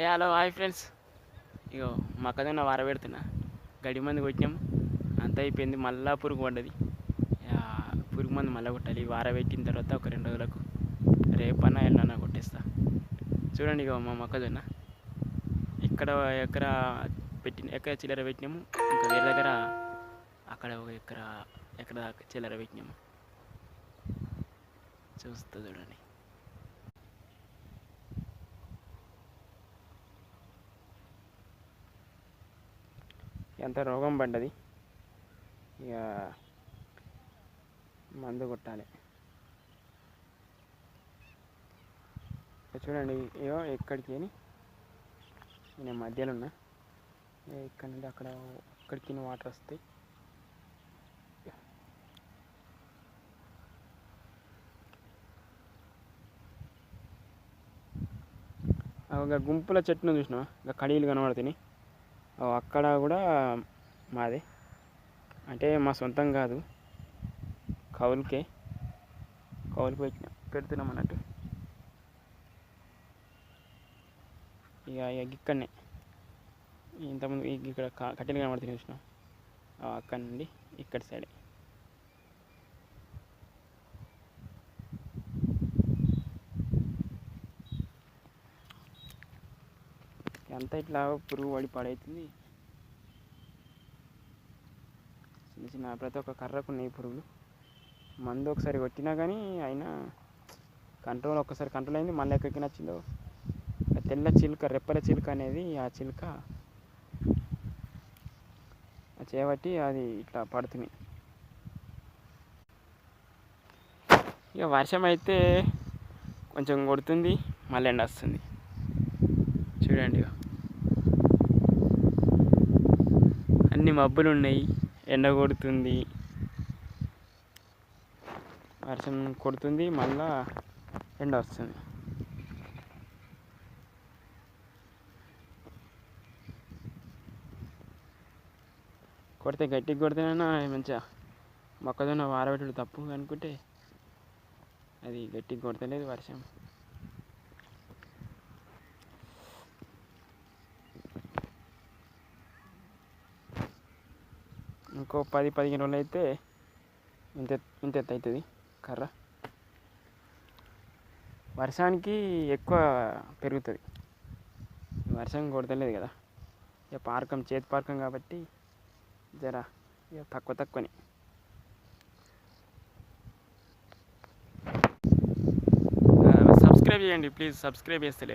ఏ hello hi friends. ఇగో మొక్కజొన్న వార పెడుతున్నా. గడి మంది కొట్టినాం. అంత అయిపోయింది. మళ్ళా పురుగు పడ్డది. పురుగు మందు మళ్ళీ కొట్టాలి. వార పెట్టిన తర్వాత ఒక రెండు రోజులకు రేపన్నా ఎల్లన్నా కొట్టేస్తా. చూడండి ఇగో మా మొక్కజొన్న ఇక్కడ ఎకర పెట్టిన ఎక్కడ చిల్లర పెట్టినాము. ఇంకా వేరే దగ్గర అక్కడ ఒక ఎకర ఎక్కడ చిల్లర పెట్టినాము. చూస్తా చూడండి. ఎంత రోగం పడ్డది. ఇక మందు కొట్టాలి. చూడండి ఏవో ఎక్కడికి అని. నేను మధ్యలో ఉన్నా. ఇక్కడ నుండి అక్కడ ఎక్కడికి వాటర్ వస్తాయి. ఒక గుంపుల చెట్టును చూసినా ఇంకా కడీలు కనబడుతున్నాయి. అక్కడ కూడా మాదే. అంటే మా సొంతం కాదు. కౌలుకే. కౌలుకి పెట్టిన పెడుతున్నాం అన్నట్టు. ఇక ఇక ఇక్కడనే ఇంతకుముందు ఇక్కడ కట్టెలు కనబడుతున్నాయి చూసినాం అక్కడ నుండి ఇక్కడ సైడే. ఎంత ఇట్లా పురుగు పడి పడవుతుంది చిన్న చిన్న ప్రతి ఒక్క కర్రకు ఉన్నాయి పురుగులు. మందు ఒకసారి కొట్టినా కానీ అయినా కంట్రోల్ ఒక్కసారి కంట్రోల్ అయింది. మళ్ళీ ఎక్కడికి నచ్చిందో? తెల్ల చిలుక రెప్పల చిలుక అనేది ఆ చిలుక. చేపట్టి అది ఇట్లా పడుతుంది. ఇక వర్షం అయితే కొంచెం కొడుతుంది మళ్ళీ ఎండ వస్తుంది. చూడండి. అన్ని మబ్బులు ఉన్నాయి ఎండ కొడుతుంది. వర్షం కొడుతుంది. మళ్ళా ఎండ వస్తుంది. కొడితే గట్టిగా కొడితేనైనా మంచిగా మొక్కజొన్న వారబెట్టుడు తప్పు అనుకుంటే అది గట్టికి కొడతలేదు వర్షం. ఇంకో పది పదిహేను రోజులు అయితే ఇంత ఇంత ఎత్తు అవుతుంది కర్ర వర్షానికి ఎక్కువ పెరుగుతుంది వర్షం కొడతలేదు కదా ఇక పార్కం చేతి పార్కం కాబట్టి జర ఇక తక్కువ తక్కువని సబ్స్క్రైబ్ చేయండి ప్లీజ్ సబ్స్క్రైబ్ చేస్తలేదు